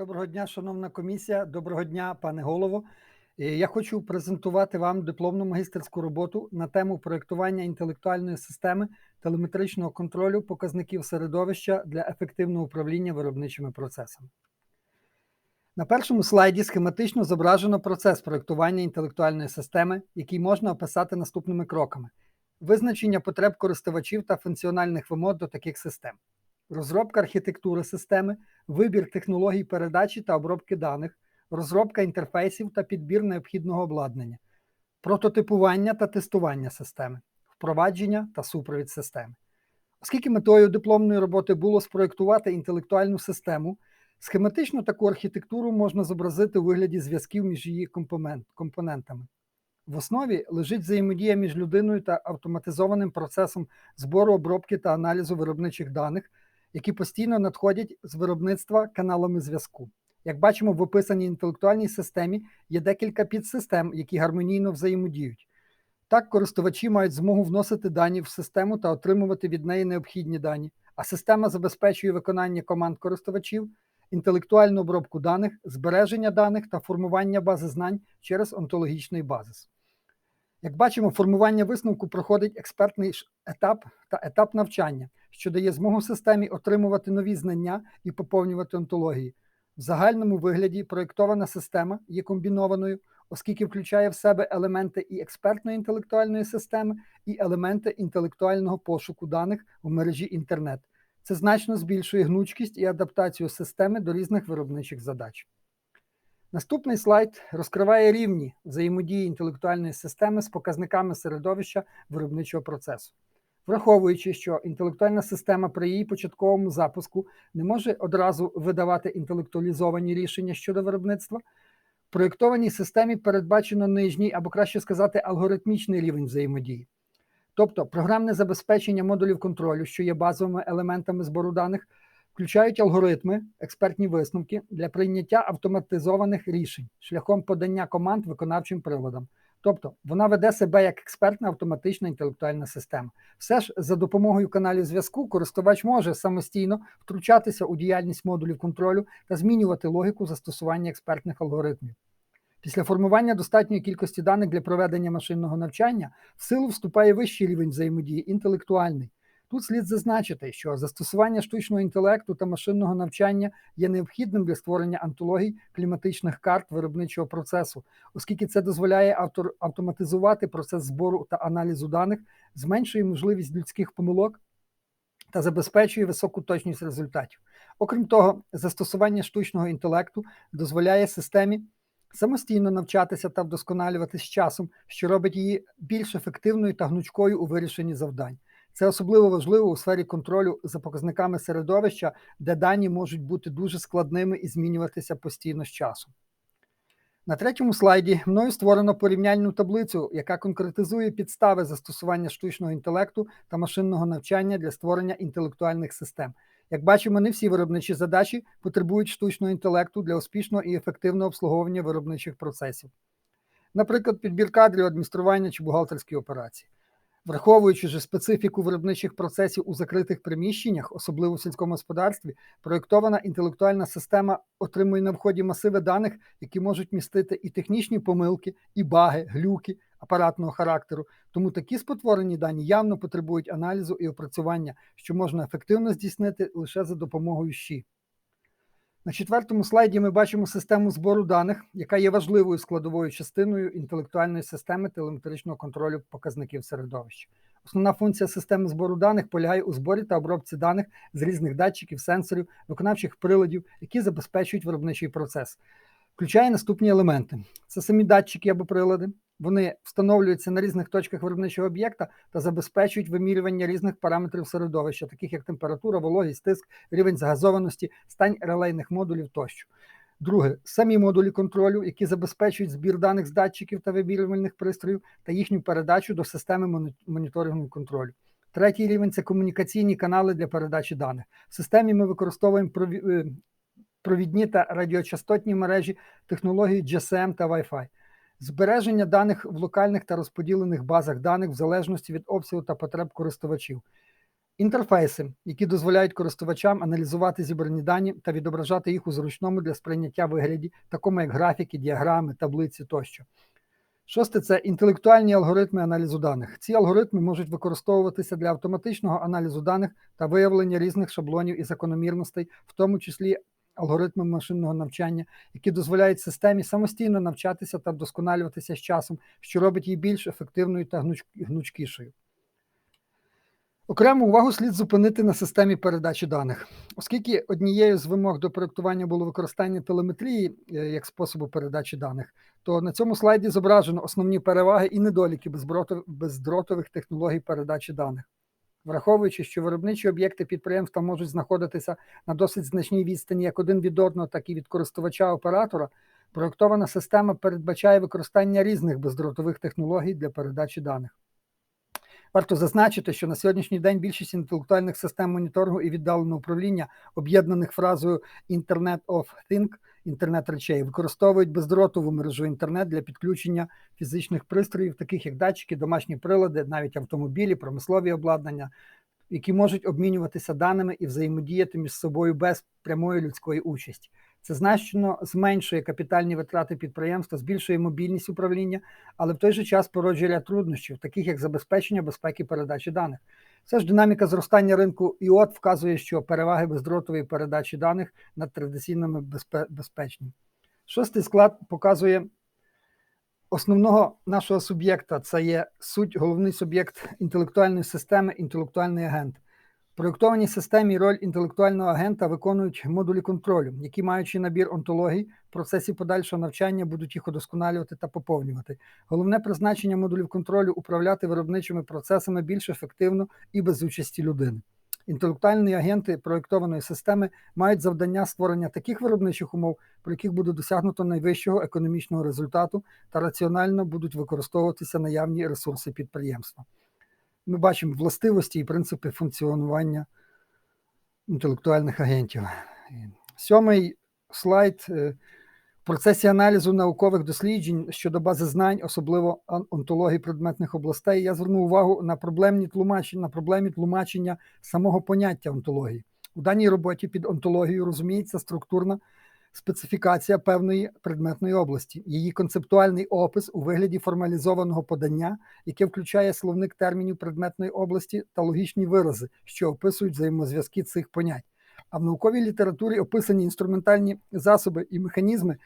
Доброго дня, шановна комісія. Доброго дня, пане голово. Е, Я хочу презентувати вам дипломну магістерську роботу на тему проєктування інтелектуальної системи телеметричного контролю показників середовища для ефективного управління виробничими процесами. На першому слайді схематично зображено процес проєктування інтелектуальної системи, який можна описати наступними кроками: визначення потреб користувачів та функціональних вимог до таких систем, розробка архітектури системи, вибір технологій передачі та обробки даних, розробка інтерфейсів та підбір необхідного обладнання, прототипування та тестування системи, впровадження та супровід системи. Оскільки метою дипломної роботи було спроєктувати інтелектуальну систему, схематично таку архітектуру можна зобразити у вигляді зв'язків між її компонент- компонентами. В основі лежить взаємодія між людиною та автоматизованим процесом збору, обробки та аналізу виробничих даних, які постійно надходять з виробництва каналами зв'язку. Як бачимо, в описаній інтелектуальній системі є декілька підсистем, які гармонійно взаємодіють. Так, користувачі мають змогу вносити дані в систему та отримувати від неї необхідні дані, а система забезпечує виконання команд користувачів, інтелектуальну обробку даних, збереження даних та формування бази знань через онтологічний базис. Як бачимо, формування висновку проходить експертний етап та етап навчання, що дає змогу системі отримувати нові знання і поповнювати онтології. В загальному вигляді проєктована система є комбінованою, оскільки включає в себе елементи і експертної інтелектуальної системи, і елементи інтелектуального пошуку даних у мережі інтернет. Це значно збільшує гнучкість і адаптацію системи до різних виробничих задач. Наступний слайд розкриває рівні взаємодії інтелектуальної системи з показниками середовища виробничого процесу. Враховуючи, що інтелектуальна система при її початковому запуску не може одразу видавати інтелектуалізовані рішення щодо виробництва, в проєктованій системі передбачено нижній або краще сказати, алгоритмічний рівень взаємодії. Тобто програмне забезпечення модулів контролю, що є базовими елементами збору даних, включають алгоритми, експертні висновки для прийняття автоматизованих рішень шляхом подання команд виконавчим приладам. Тобто вона веде себе як експертна автоматична інтелектуальна система. Все ж за допомогою каналів зв'язку користувач може самостійно втручатися у діяльність модулів контролю та змінювати логіку застосування експертних алгоритмів. Після формування достатньої кількості даних для проведення машинного навчання в силу вступає вищий рівень взаємодії інтелектуальний. Тут слід зазначити, що застосування штучного інтелекту та машинного навчання є необхідним для створення антологій кліматичних карт виробничого процесу, оскільки це дозволяє автор автоматизувати процес збору та аналізу даних, зменшує можливість людських помилок та забезпечує високу точність результатів. Окрім того, застосування штучного інтелекту дозволяє системі самостійно навчатися та вдосконалюватися з часом, що робить її більш ефективною та гнучкою у вирішенні завдань. Це особливо важливо у сфері контролю за показниками середовища, де дані можуть бути дуже складними і змінюватися постійно з часом. На третьому слайді мною створено порівняльну таблицю, яка конкретизує підстави застосування штучного інтелекту та машинного навчання для створення інтелектуальних систем. Як бачимо, не всі виробничі задачі потребують штучного інтелекту для успішного і ефективного обслуговування виробничих процесів. Наприклад, підбір кадрів, адміністрування чи бухгалтерські операції. Враховуючи же специфіку виробничих процесів у закритих приміщеннях, особливо в сільському господарстві, проєктована інтелектуальна система отримує на вході масиви даних, які можуть містити і технічні помилки, і баги, глюки апаратного характеру. Тому такі спотворені дані явно потребують аналізу і опрацювання, що можна ефективно здійснити лише за допомогою ЩІ. На четвертому слайді ми бачимо систему збору даних, яка є важливою складовою частиною інтелектуальної системи телеметричного контролю показників середовища. Основна функція системи збору даних полягає у зборі та обробці даних з різних датчиків, сенсорів, виконавчих приладів, які забезпечують виробничий процес. Включає наступні елементи: це самі датчики або прилади. Вони встановлюються на різних точках виробничого об'єкта та забезпечують вимірювання різних параметрів середовища, таких як температура, вологість, тиск, рівень загазованості, стань релейних модулів тощо. Друге, самі модулі контролю, які забезпечують збір даних з датчиків та вимірювальних пристроїв та їхню передачу до системи моніторингу контролю. Третій рівень це комунікаційні канали для передачі даних. В системі ми використовуємо е, провідні та радіочастотні мережі, технології GSM та Wi-Fi. Збереження даних в локальних та розподілених базах даних в залежності від обсягу та потреб користувачів. Інтерфейси, які дозволяють користувачам аналізувати зібрані дані та відображати їх у зручному для сприйняття вигляді, такому як графіки, діаграми, таблиці тощо. Шосте це інтелектуальні алгоритми аналізу даних. Ці алгоритми можуть використовуватися для автоматичного аналізу даних та виявлення різних шаблонів і закономірностей, в тому числі алгоритми машинного навчання, які дозволяють системі самостійно навчатися та вдосконалюватися з часом, що робить її більш ефективною та гнучкішою. Окрему увагу слід зупинити на системі передачі даних, оскільки однією з вимог до проєктування було використання телеметрії е, як способу передачі даних, то на цьому слайді зображено основні переваги і недоліки бездротових технологій передачі даних. Враховуючи, що виробничі об'єкти підприємства можуть знаходитися на досить значній відстані як один від одного, так і від користувача оператора, проєктована система передбачає використання різних бездротових технологій для передачі даних. Варто зазначити, що на сьогоднішній день більшість інтелектуальних систем моніторингу і віддаленого управління, об'єднаних фразою Internet of Things, інтернет речей, використовують бездротову мережу інтернет для підключення фізичних пристроїв, таких як датчики, домашні прилади, навіть автомобілі, промислові обладнання, які можуть обмінюватися даними і взаємодіяти між собою без прямої людської участі. Це значно зменшує капітальні витрати підприємства, збільшує мобільність управління, але в той же час породжує ряд труднощів, таких як забезпечення безпеки передачі даних. Все ж динаміка зростання ринку ІОТ вказує, що переваги бездротової передачі даних над традиційними безпе- безпечні. Шостий склад показує основного нашого суб'єкта. Це є суть, головний суб'єкт інтелектуальної системи, інтелектуальний агент. Проєктованій системі роль інтелектуального агента виконують модулі контролю, які, маючи набір онтологій, в процесі подальшого навчання будуть їх удосконалювати та поповнювати. Головне призначення модулів контролю управляти виробничими процесами більш ефективно і без участі людини. Інтелектуальні агенти проєктованої системи мають завдання створення таких виробничих умов, при яких буде досягнуто найвищого економічного результату та раціонально будуть використовуватися наявні ресурси підприємства. Ми бачимо властивості і принципи функціонування інтелектуальних агентів. Сьомий слайд. е, В процесі аналізу наукових досліджень щодо бази знань, особливо онтології предметних областей, я звернув увагу на проблемні тлумачення, на проблемі тлумачення самого поняття онтології. У даній роботі під онтологією розуміється структурна специфікація певної предметної області, її концептуальний опис у вигляді формалізованого подання, яке включає словник термінів предметної області та логічні вирази, що описують взаємозв'язки цих понять. А в науковій літературі описані інструментальні засоби і механізми,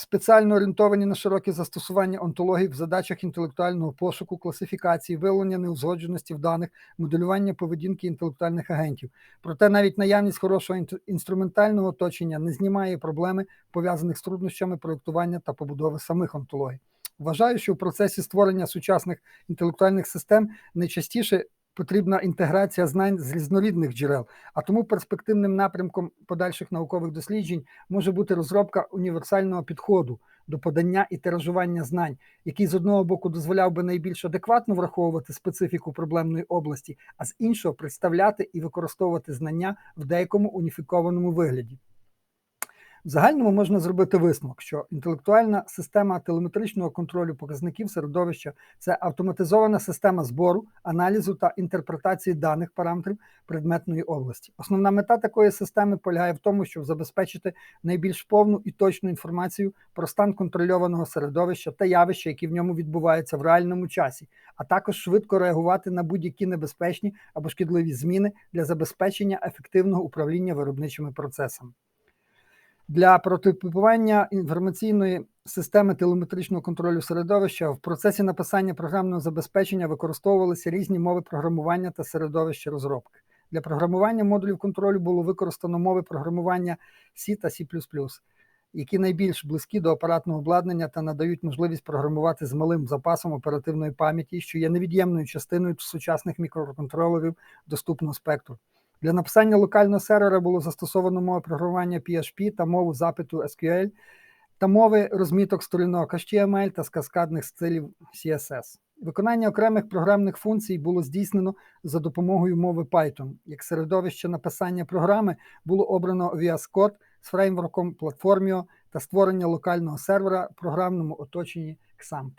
спеціально орієнтовані на широке застосування онтології в задачах інтелектуального пошуку, класифікації, виявлення неузгодженості в даних, моделювання поведінки інтелектуальних агентів. Проте навіть наявність хорошого інструментального оточення не знімає проблеми, пов'язаних з труднощами проєктування та побудови самих онтологій. Вважаю, що в процесі створення сучасних інтелектуальних систем найчастіше потрібна інтеграція знань з різнорідних джерел, а тому перспективним напрямком подальших наукових досліджень може бути розробка універсального підходу до подання і тиражування знань, який з одного боку дозволяв би найбільш адекватно враховувати специфіку проблемної області, а з іншого представляти і використовувати знання в деякому уніфікованому вигляді. В загальному можна зробити висновок, що інтелектуальна система телеметричного контролю показників середовища це автоматизована система збору, аналізу та інтерпретації даних параметрів предметної області. Основна мета такої системи полягає в тому, щоб забезпечити найбільш повну і точну інформацію про стан контрольованого середовища та явища, які в ньому відбуваються в реальному часі, а також швидко реагувати на будь-які небезпечні або шкідливі зміни для забезпечення ефективного управління виробничими процесами. Для прототипування інформаційної системи телеметричного контролю середовища в процесі написання програмного забезпечення використовувалися різні мови програмування та середовища розробки. Для програмування модулів контролю було використано мови програмування C та C++, які найбільш близькі до апаратного обладнання та надають можливість програмувати з малим запасом оперативної пам'яті, що є невід'ємною частиною сучасних мікроконтролерів доступного спектру. Для написання локального сервера було застосовано мову програмування PHP та мову запиту SQL та мови розміток сторінок HTML та з каскадних стилів CSS. Виконання окремих програмних функцій було здійснено за допомогою мови Python. Як середовище написання програми було обрано VS Code з фреймворком Platformio та створення локального сервера в програмному оточенні XAMPP.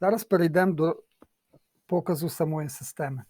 Зараз перейдемо до показу самої системи.